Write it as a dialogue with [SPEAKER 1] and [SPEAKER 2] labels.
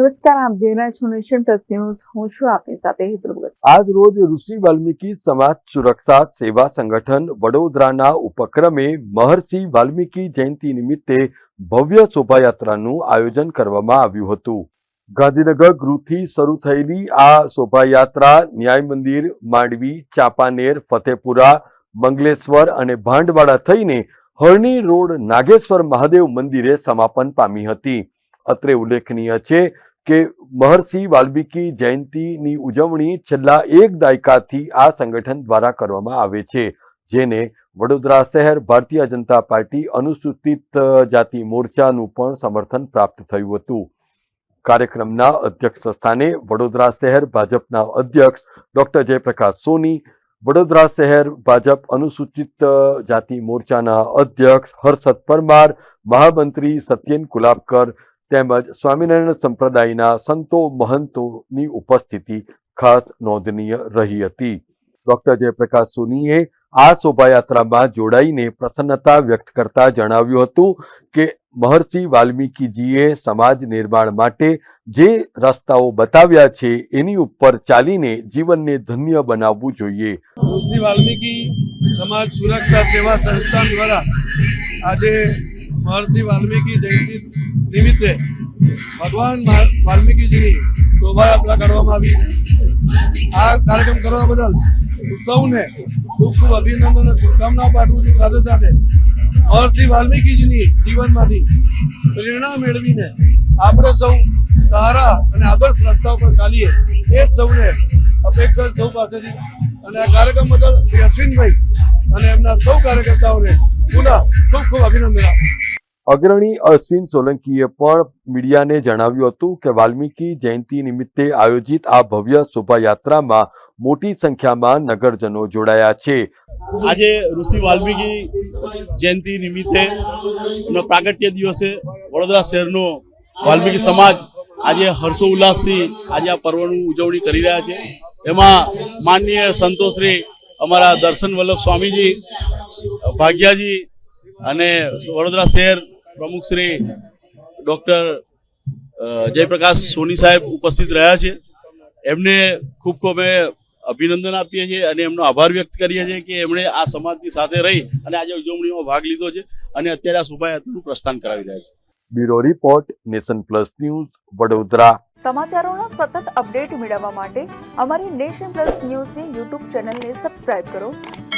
[SPEAKER 1] નમસ્કાર, આપ જોઈ છો નેશન પ્લસ ન્યૂઝ. હું છું આપની સાથે ભગત.
[SPEAKER 2] આજ રોજ ઋષિ વાલ્મીકી સમાજ સુરક્ષા સેવા સંગઠન વડોદરાના ઉપક્રમે મહર્ષિ વાલ્મીકી જયંતિ નિમિત્તે ભવ્ય શોભાયાત્રાનું આયોજન કરવામાં આવ્યું હતું. ગાંધીનગર ગૃહથી શરૂ થયેલી આ શોભાયાત્રા ન્યાય મંદિર, માંડવી, ચાંપાનેર, ફતેપુરા, મંગલેશ્વર અને ભાંડવાડા થઈને હરણી રોડ નાગેશ્વર મહાદેવ મંદિરે સમાપન પામી હતી. અત્રે ઉલ્લેખનીય છે કે મહર્ષિ વાલ્મીકી જયંતિની ઉજવણી છેલ્લા એક દાયકાથી આ સંગઠન દ્વારા કરવામાં આવે છે, જેને વડોદરા શહેર ભારતીય જનતા પાર્ટી અનુસૂચિત જાતિ મોરચાનું પણ સમર્થન પ્રાપ્ત થયું હતું. કાર્યક્રમના અધ્યક્ષ સ્થાને વડોદરા શહેર ભાજપના અધ્યક્ષ ડોક્ટર જયપ્રકાશ સોની, વડોદરા શહેર ભાજપ અનુસૂચિત જાતિ મોરચાના અધ્યક્ષ હર્ષદ પરમાર, મહામંત્રી સત્યેન કુલાબકર તેમજ સ્વામિનારાયણ સંપ્રદાયના સંતો મહંતોની ઉપસ્થિતિ ખાસ નોંધનીય રહી હતી. ડોક્ટર જયપ્રકાશ સોનીએ આ શોભાયાત્રામાં જોડાઈને પ્રસન્નતા વ્યક્ત કરતા જણાવ્યું હતું કે મહર્ષિ વાલ્મીકીજીએ સમાજ નિર્માણ માટે જે રસ્તાઓ બતાવ્યા છે એની ઉપર ચાલીને જીવનને ધન્ય બનાવવું જોઈએ.
[SPEAKER 3] મહર્ષિ વાલ્મીકી સમાજ સુરક્ષા સેવા સંસ્થાન દ્વારા આજે મહર્ષિ વાલ્મીકી જયંતિ નિમિત્તે ભગવાન વાલ્મીકીજીની શોભાયાત્રા કરવામાં આવી. આ કાર્યક્રમ કરવા બદલ સૌને ખૂબ ખૂબ અભિનંદન અને શુભકામનાઓ પાઠવું છું. સાથે સાથે મહર્ષિ વાલ્મીકીજીની જીવનમાંથી પ્રેરણા મેળવીને આપણે સૌ સારા અને આદર્શ રસ્તા ઉપર ચાલીએ એ જ સૌને અપેક્ષા સૌ પાસેથી. અને આ કાર્યક્રમ બદલ શ્રી અશ્વિનભાઈ અને એમના સૌ કાર્યકર્તાઓને પુનઃ ખૂબ ખૂબ અભિનંદન આપું.
[SPEAKER 2] અગ્રણી અશ્વિન સોલંકીએ પણ મીડિયાને જણાવ્યું હતું કે વાલ્મીકી જયંતિ નિમિત્તે આયોજિત આ ભવ્ય શોભાયાત્રામાં મોટી સંખ્યામાં નગરજનો જોડાયા છે.
[SPEAKER 4] આજે ઋષિ વાલ્મીકી જયંતિ નિમિત્તે પ્રાગટ્ય દિવસે વડોદરા શહેરનો વાલ્મીકી સમાજ આજે હર્ષો ઉલ્લાસથી આજે આ પર્વનું ઉજવણી કરી રહ્યા છે. એમાં માનનીય સંતોશ્રી અમારા દર્શન વલ્લભ સ્વામીજી, ભાગ્યાજી અને વડોદરા શહેર પ્રમુખ શ્રી ડૉક્ટર જયપ્રકાશ સોની સાહેબ ઉપસ્થિત રહ્યા છે. એમને ખૂબ ખૂબ અમે અભિનંદન આપીએ છીએ અને એમનો આભાર વ્યક્ત કરીએ છીએ કે એમણે આ સમાજની સાથે રહી અને આજે ઉજવણીમાં ભાગ લીધો છે અને અત્યારે આ શોભાયાત્રાનું પ્રસ્થાન કરાવી રહ્યા છે.
[SPEAKER 2] Bureau report nation plus news Vadodara.
[SPEAKER 1] સમાચારોનો સતત અપડેટ મેળવવા માટે અમારી નેશન પ્લસ ન્યૂઝની યુટ્યુબ ચેનલને સબસ્ક્રાઇબ કરો.